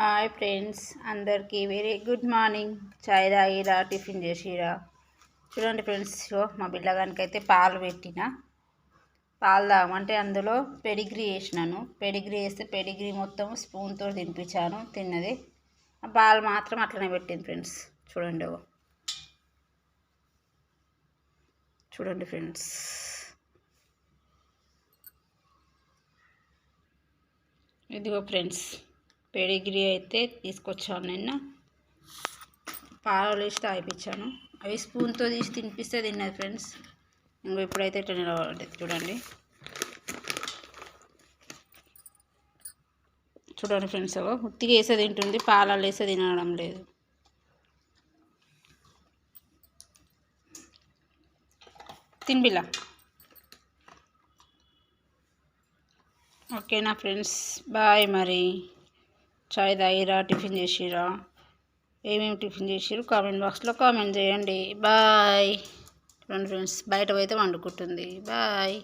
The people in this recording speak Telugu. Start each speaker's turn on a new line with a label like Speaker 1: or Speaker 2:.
Speaker 1: హాయ్ ఫ్రెండ్స్ అందరికీ వెరీ గుడ్ మార్నింగ్ చాయ్ తాగిరా టిఫిన్ చేసిరా? చూడండి ఫ్రెండ్స్ మా బిడ్డగానికి అయితే పాలు పెట్టిన. పాలు తాగమంటే అందులో పెడిగ్రీ వేసినాను పెడిగ్రీ వేస్తే పెడిగ్రీ మొత్తం స్పూన్తో తినిపించాను తిన్నది. ఆ పాలు మాత్రం అట్లనే పెట్టింది ఫ్రెండ్స్ చూడండి చూడండి ఫ్రెండ్స్ ఇదిగో ఫ్రెండ్స్ పెడిగ్రీ అయితే తీసుకొచ్చాను నిన్న. పాలు వేసి తాగిపించాను అవి స్పూన్తో తీసి తినిపిస్తే తిన్నది ఫ్రెండ్స్. ఇంకో ఇప్పుడైతే ఇట్లా నిలబడ్డది చూడండి. చూడండి ఫ్రెండ్స్ ఉత్తిగా వేసే తింటుంది పాలలో వేసే తినడం లేదు. తినిపిలా? ఓకేనా ఫ్రెండ్స్ బాయ్ మరి. చాయ్ తాగిరా టిఫిన్ చేసిరా? ఏమేమి టిఫిన్ చేసిరు కామెంట్ బాక్స్లో కామెంట్ చేయండి. బాయ్. ఫ్రెండ్స్ బయట పోయితే వండుకుంటుంది. బాయ్.